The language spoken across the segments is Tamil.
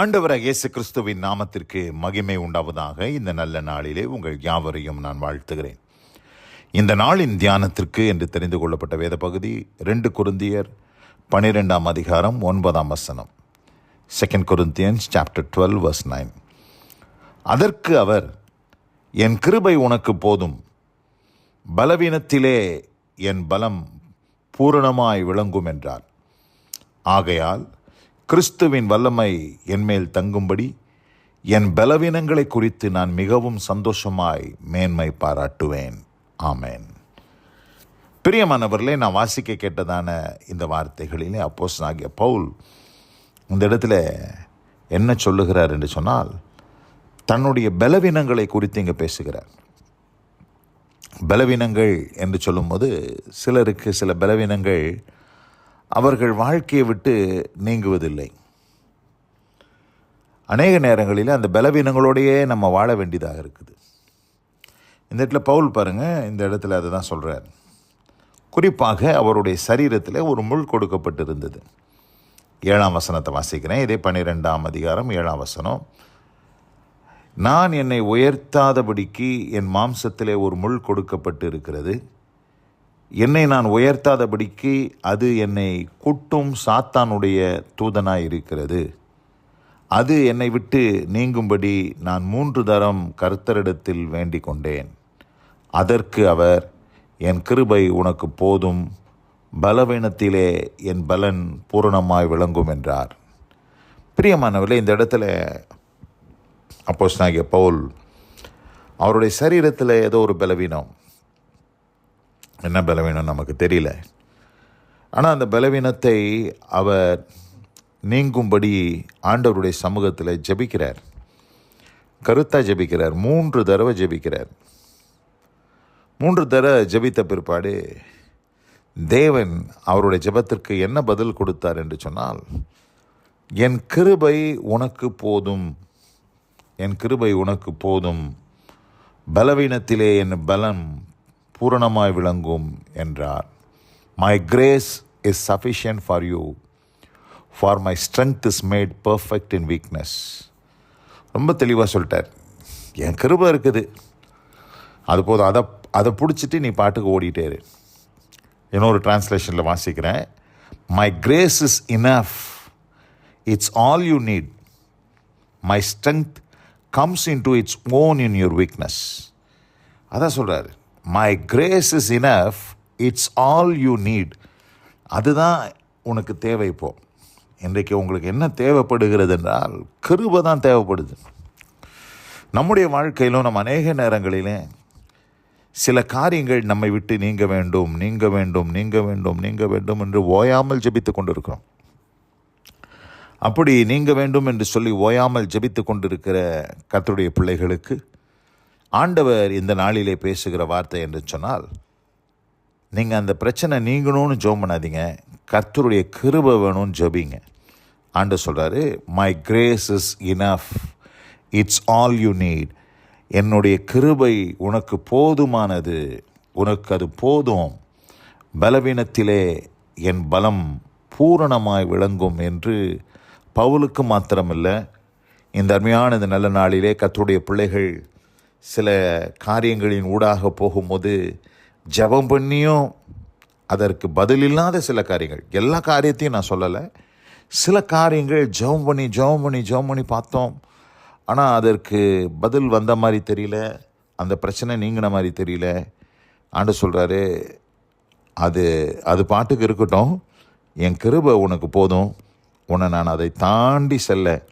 ஆண்டவராக இயேசு கிறிஸ்துவின் நாமத்திற்கு மகிமை உண்டாவதாக இந்த நல்ல நாளிலே உங்கள் யாவரையும் நான் வாழ்த்துகிறேன். இந்த நாளின் தியானத்திற்கு என்று தெரிந்து கொள்ளப்பட்ட வேத பகுதி ரெண்டு குருந்தியர் பனிரெண்டாம் அதிகாரம் ஒன்பதாம் வசனம். Second Corinthians chapter twelve verse nine அதற்கு அவர் என் கிருபை உனக்கு போதும். பலவீனத்திலே என் பலம் பூரணமாய் விளங்கும் என்றார். ஆகையால் கிறிஸ்துவின் வல்லமை என்மேல் தங்கும்படி என் பலவீனங்களை குறித்து நான் மிகவும் சந்தோஷமாய் மேன்மை பாராட்டுவேன். ஆமேன். பிரியமானவர்களே நான் வாசிக்க கேட்டதான இந்த வார்த்தைகளிலே அப்போஸ் ஆகிய பவுல் இந்த இடத்துல என்ன சொல்லுகிறார் என்று சொன்னால் தன்னுடைய பலவீனங்களை குறித்து இங்கே பேசுகிறார். பலவீனங்கள் என்று சொல்லும்போது சிலருக்கு சில பலவீனங்கள் அவர்கள் வாழ்க்கையை விட்டு நீங்குவதில்லை. அநேக நேரங்களில் அந்த பலவீனங்களோடையே நம்ம வாழ வேண்டியதாக இருக்குது. இந்த இடத்துல பவுல் பாருங்கள் இந்த இடத்துல அதை தான் சொல்கிறார் குறிப்பாக அவருடைய சரீரத்தில் ஒரு முள் கொடுக்கப்பட்டிருந்தது. ஏழாம் வசனத்தை வாசிக்கிறேன். இதே பன்னிரெண்டாம் அதிகாரம் ஏழாம் வசனம். நான் என்னை உயர்த்தாதபடிக்கு என் மாம்சத்திலே ஒரு முள் கொடுக்கப்பட்டு இருக்கிறது என்னை நான் உயர்த்தாதபடிக்கு அது என்னை குட்டும் சாத்தானுடைய தூதனாய் இருக்கிறது அது என்னை விட்டு நீங்கும்படி நான் மூன்று தரம் கர்த்தரிடத்தில் வேண்டிக் கொண்டேன். அதற்கு அவர் என் கிருபை உனக்கு போதும். பலவீனத்திலே என் பலன் பூரணமாய் விளங்கும் என்றார். பிரியமானவர்களே இந்த இடத்துல அப்போஸ் நாகிய பவுல் அவருடைய சரீரத்தில் ஏதோ ஒரு பலவீனம். என்ன பலவீனம் நமக்கு தெரியல. ஆனால் அந்த பலவீனத்தை அவர் நீங்கும்படி ஆண்டவருடைய சமூகத்தில் ஜெபிக்கிறார். கருத்தாக ஜெபிக்கிறார். மூன்று தடவை ஜெபிக்கிறார். மூன்று தடவை ஜெபித்த பிற்பாடு தேவன் அவருடைய ஜெபத்திற்கு என்ன பதில் கொடுத்தார் என்று சொன்னால் என் கிருபை உனக்கு போதும். என் கிருபை உனக்கு போதும். பலவீனத்திலே என் பலம் பூரணமாய் விளங்கும் என்றார். My grace is sufficient for you for my strength is made perfect in weakness ரொம்ப தெளிவாக சொல்லிட்டார். என் கிருபை இருக்குது. அது போதும். அதை அதை பிடிச்சிட்டு நீ பாட்டுக்கு ஓடிட்டே இன்னொரு டிரான்ஸ்லேஷனில் வாசிக்கிறேன். My grace is enough it's all you need my strength comes into its own in your weakness அதான் சொல்கிறாரு my grace is enough it's all you need அதுதான் உனக்கு தேவை இப்போ. இன்றைக்கு உங்களுக்கு என்ன தேவைப்படுகிறது என்றால் கிருபை தான் தேவைப்படுது. நம்முடைய வாழ்க்கையிலும் நம்ம அநேக நேரங்களிலே சில காரியங்கள் நம்மை விட்டு நீங்க வேண்டும் நீங்க வேண்டும் நீங்க வேண்டும் நீங்க வேண்டும் என்று ஓயாமல் ஜபித்து கொண்டிருக்கிறோம். அப்படி நீங்க வேண்டும் என்று சொல்லி ஓயாமல் ஜெபித்து கொண்டிருக்கிற கத்துடைய பிள்ளைகளுக்கு ஆண்டவர் இந்த நாளிலே பேசுகிற வார்த்தை என்று சொன்னால் நீங்கள் அந்த பிரச்சனை நீங்கணும்னு ஜோம் பண்ணாதீங்க. கர்த்தருடைய கிருபை வேணும்னு ஜபிங்க. ஆண்டு சொல்கிறாரு my grace is enough it's all you need என்னுடைய கிருபை உனக்கு போதுமானது. உனக்கு அது போதும். பலவீனத்திலே என் பலம் பூரணமாய் விளங்கும் என்று பவுலுக்கு மாத்திரமில்லை. இந்த அருமையான இந்த நல்ல நாளிலே கத்துடைய பிள்ளைகள் சில காரியங்களின் ஊடாக போகும்போது ஜெபம் பண்ணியும் அதற்கு பதில் இல்லாத சில காரியங்கள். எல்லா காரியத்தையும் நான் சொல்லலை. சில காரியங்கள் ஜெபம் பண்ணி ஜெபம் பண்ணி ஜெபம் பண்ணி பார்த்தோம். ஆனால் அதற்கு பதில் வந்த மாதிரி தெரியல. அந்த பிரச்சனை நீங்கின மாதிரி தெரியல. ஆண்டு சொல்கிறாரு அது அது பாட்டுக்கு இருக்கட்டும். என் கிருபை உனக்கு போதும். உன்னை நான் அதை தாண்டி செல்ல.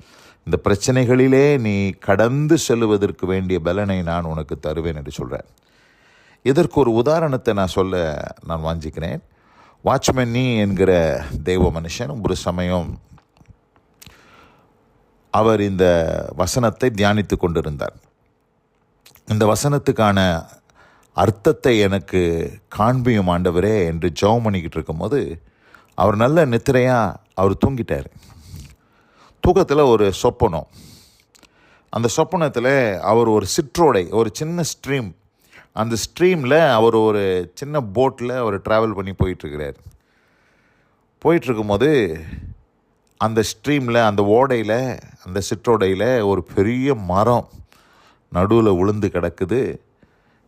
இந்த பிரச்சனைகளிலே நீ கடந்து செல்லுவதற்கு வேண்டிய பலனை நான் உனக்கு தருவேன் என்று சொல்கிறேன் இதற்கு ஒரு உதாரணத்தை நான் சொல்ல நான் வாஞ்சிக்கிறேன். வாட்ச்மேன் நீ என்கிற தெய்வ மனுஷன் ஒரு சமயம் அவர் இந்த வசனத்தை தியானித்து கொண்டிருந்தார். இந்த வசனத்துக்கான அர்த்தத்தை எனக்கு காண்பியும் ஆண்டவரே என்று ஜெபம் பண்ணிக்கிட்டு இருக்கும்போது அவர் நல்ல நித்திரையாக அவர் தூங்கிட்டார். தூக்கத்தில் ஒரு சொப்பனம். அந்த சொப்பனத்தில் அவர் ஒரு சிற்றோடை ஒரு சின்ன ஸ்ட்ரீம் அந்த ஸ்ட்ரீமில் அவர் ஒரு சின்ன போட்டில் அவர் ட்ராவல் பண்ணி போயிட்டுருக்கிறார். போயிட்டுருக்கும்போது அந்த ஸ்ட்ரீமில் அந்த ஓடையில் அந்த சிற்றோடையில் ஒரு பெரிய மரம் நடுவில் விழுந்து கிடக்குது.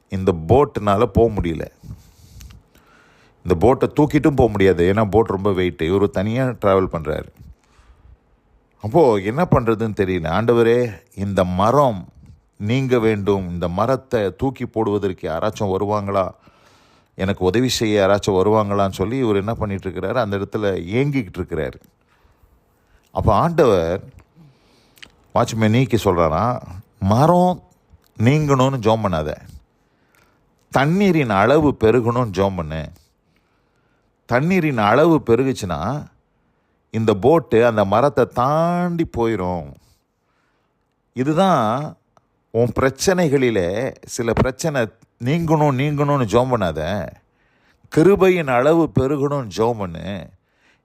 இந்த போட்டுனால் போக முடியல. இந்த போட்டை தூக்கிட்டும் போக முடியாது. ஏன்னா போட் ரொம்ப வெயிட்டு இவர் தனியாக ட்ராவல் பண்ணுறாரு அப்போது என்ன பண்ணுறதுன்னு தெரியல. ஆண்டவரே இந்த மரம் நீங்க வேண்டும். இந்த மரத்தை தூக்கி போடுவதற்கு யாராச்சும் வருவாங்களா? எனக்கு உதவி செய்ய யாராச்சும் வருவாங்களான்னு சொல்லி இவர் என்ன பண்ணிகிட்ருக்கிறாரு அந்த இடத்துல ஏங்கிக்கிட்டு இருக்கிறார் அப்போ ஆண்டவர் வாட்ச்மேன் நீக்கி சொல்கிறாரா மரம் நீங்கணும்னு ஜோம் பண்ணாத. தண்ணீரின் அளவு பெருகணும்னு ஜோம் பண்ணு. தண்ணீரின் அளவு பெருகுச்சுன்னா இந்த போட்டு அந்த மரத்தை தாண்டி போயிடும் இதுதான் உன் பிரச்சனைகளிலே சில பிரச்சனை நீங்கணும் நீங்கணும்னு ஜோம் பண்ணாத. கிருபையின் அளவு பெருகணும்னு ஜோம் பண்ணு.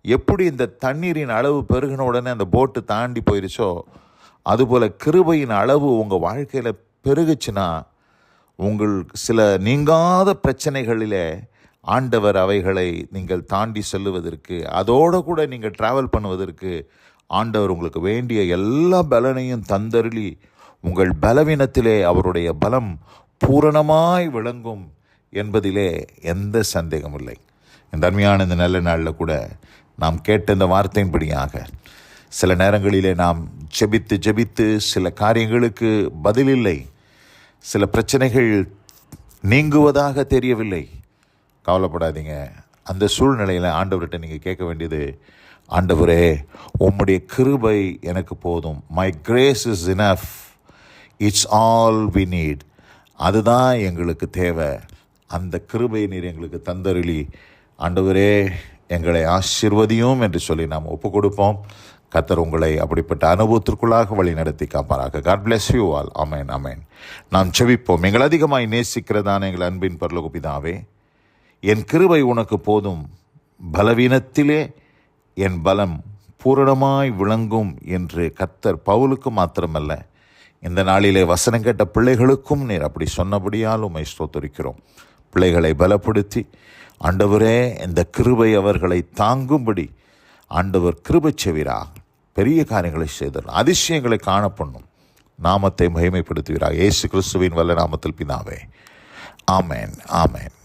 எப்படி இந்த தண்ணீரின் அளவு பெருகின உடனே அந்த போட்டு தாண்டி போயிருச்சோ அதுபோல் கிருபையின் அளவு உங்கள் வாழ்க்கையில் பெருகுச்சுன்னா உங்கள் சில நீங்காத பிரச்சனைகளிலே ஆண்டவர் அவைகளை நீங்கள் தாண்டி செல்லுவதற்கு அதோடு கூட நீங்கள் ட்ராவல் பண்ணுவதற்கு ஆண்டவர் உங்களுக்கு வேண்டிய எல்லா பலனையும் தந்தருளி உங்கள் பலவீனத்திலே அவருடைய பலம் பூரணமாய் விளங்கும் என்பதிலே எந்த சந்தேகமும் இல்லை. இந்த அருமையான இந்த நல்ல நாளில் கூட நாம் கேட்ட இந்த வார்த்தையின்படியாக சில நேரங்களிலே நாம் ஜெபித்து ஜெபித்து சில காரியங்களுக்கு பதில் இல்லை. சில பிரச்சனைகள் நீங்குவதாக தெரியவில்லை. கவலைப்படாதீங்க. அந்த சூழ்நிலையில் ஆண்டவர்கிட்ட நீங்கள் கேட்க வேண்டியது ஆண்டவரே உம்முடைய கிருபை எனக்கு போதும். My grace is enough it's all we need அதுதான் எங்களுக்கு தேவை. அந்த கிருபை நீர் எங்களுக்கு தந்தருளி. ஆண்டவரே எங்களை ஆசிர்வதியும் என்று சொல்லி நாம் ஒப்பு கொடுப்போம் கத்தர் உங்களை அப்படிப்பட்ட அனுபவத்திற்குள்ளாக வழி நடத்தி காப்பாராக. God bless you all amen amen நாம் செவிப்போம் எங்கள் அதிகமாய் நேசிக்கிறதான எங்கள் அன்பின் பரலகுபிதாவே என் கிருபை உனக்கு போதும். பலவீனத்திலே என் பலம் பூரணமாய் விளங்கும் என்று கர்த்தர் பவுலுக்கு மாத்திரமல்ல. இந்த நாளிலே வசனம் கேட்ட பிள்ளைகளுக்கும் நீர் அப்படி சொன்னபடியால் உமை ஸ்தோத்தரிக்கிறோம். பிள்ளைகளை பலப்படுத்தி ஆண்டவரே இந்த கிருபை அவர்களை தாங்கும்படி ஆண்டவர் கிருபை செவிரா பெரிய காரியங்களை செய்தார் அதிசயங்களை காணப்படணும் நாமத்தை மகிமைப்படுத்துகிறார் இயேசு கிறிஸ்துவின் வல்ல நாமத்தில் பினாவே ஆமேன் ஆமேன்.